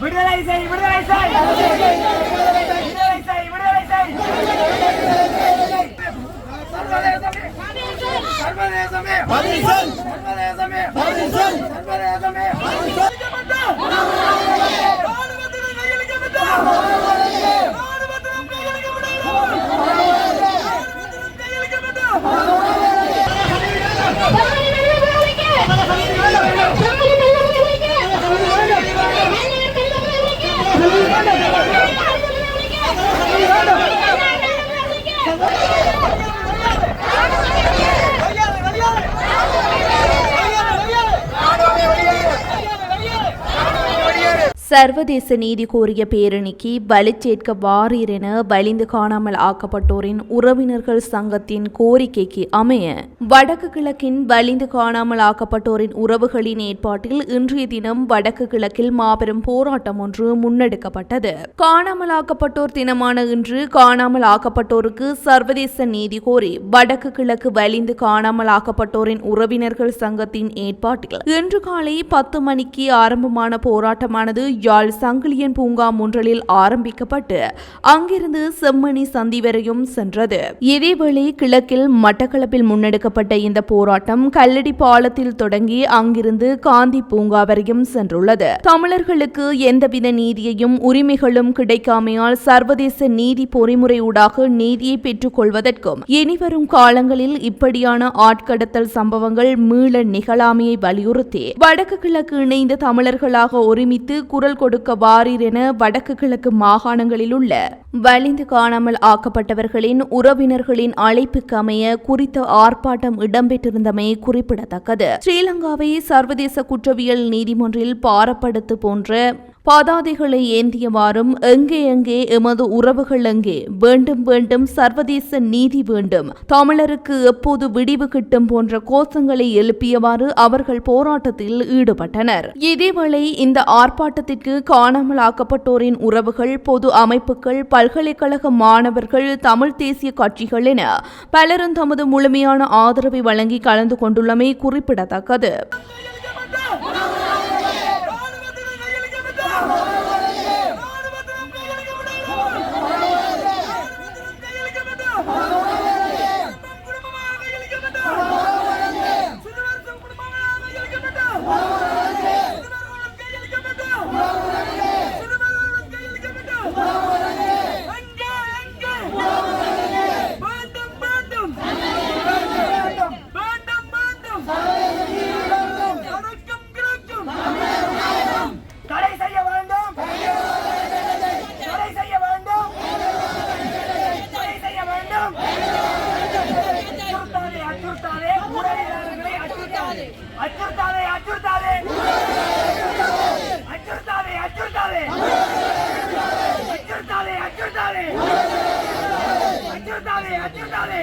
விடுதலை செய் விடுதலை செய். விடுதலை செய் விடுதலை செய். சர்வதேசமே. சர்வதேசமே. சர்வதேசமே. சர்வதேசமே சர்வதேச நீதி கோரிய பேரணிக்கு பலிச்சேர்க்க வாரீர் என வலிந்து காணாமல் ஆக்கப்பட்டோரின் உறவினர்கள் சங்கத்தின் கோரிக்கைக்கு அமைய வடக்கு கிழக்கின் வலிந்து காணாமல் ஆக்கப்பட்டோரின் உறவுகளின் ஏற்பாட்டில் இன்றைய தினம் வடக்கு கிழக்கில் மாபெரும் போராட்டம் ஒன்று முன்னெடுக்கப்பட்டது. காணாமல் ஆக்கப்பட்டோர் தினமான இன்று காணாமல் ஆக்கப்பட்டோருக்கு சர்வதேச நீதி கோரி வடக்கு கிழக்கு வலிந்து காணாமல் ஆக்கப்பட்டோரின் உறவினர்கள் சங்கத்தின் ஏற்பாட்டில் இன்று காலை பத்து மணிக்கு ஆரம்பமான போராட்டமானது யாழ் சங்கிலியன் பூங்கா முன்றலில் ஆரம்பிக்கப்பட்டு அங்கிருந்து செம்மணி சந்தி வரையும் சென்றது. இதேவேளை கிழக்கில் மட்டக்களப்பில் முன்னெடுக்கப்பட்ட இந்த போராட்டம் கல்லடி பாலத்தில் தொடங்கி அங்கிருந்து காந்தி பூங்கா வரையும் சென்றுள்ளது. தமிழர்களுக்கு எந்தவித நீதியையும் உரிமைகளும் கிடைக்காமையால் சர்வதேச நீதி பொறிமுறையூடாக நீதியை பெற்றுக் கொள்வதற்கும் இனிவரும் காலங்களில் இப்படியான ஆட்கடத்தல் சம்பவங்கள் மீள நிகழாமையை வலியுறுத்தி வடக்கு கிழக்கு இணைந்த தமிழர்களாக ஒருமித்து குரல் கொடுக்க வாரீர் என வடக்கு கிழக்கு மாகாணங்களில் உள்ள வலிந்து காணாமல் ஆக்கப்பட்டவர்களின் உறவினர்களின் அழைப்புக்கு அமைய குறித்த ஆர்ப்பாட்டம் இடம்பெற்றிருந்தமை குறிப்பிடத்தக்கது. ஸ்ரீலங்காவை சர்வதேச குற்றவியல் நீதிமன்றில் பாரப்படுத்து போன்ற பதாதைகளை ஏந்தியவாறும் எங்கே எங்கே எமது உறவுகள் எங்கே வேண்டும் வேண்டும் சர்வதேச நீதி வேண்டும். தமிழருக்கு எப்போது விடிவு கிட்டும் போன்ற கோஷங்களை எழுப்பியவாறு அவர்கள் போராட்டத்தில் ஈடுபட்டனர். இதேவேளை இந்த ஆர்ப்பாட்டத்திற்கு காணாமலாக்கப்பட்டோரின் உறவுகள் பொது அமைப்புகள் பல்கலைக்கழக மாணவர்கள் தமிழ் தேசிய கட்சிகள் என பலரும் தமது முழுமையான ஆதரவை வழங்கி கலந்து கொண்டுள்ளமை குறிப்பிடத்தக்கது. అచ్చురుతావే అచ్చురుతావే అచ్చురుతావే అచ్చురుతావే అచ్చురుతావే అచ్చురుతావే అచ్చురుతావే అచ్చురుతావే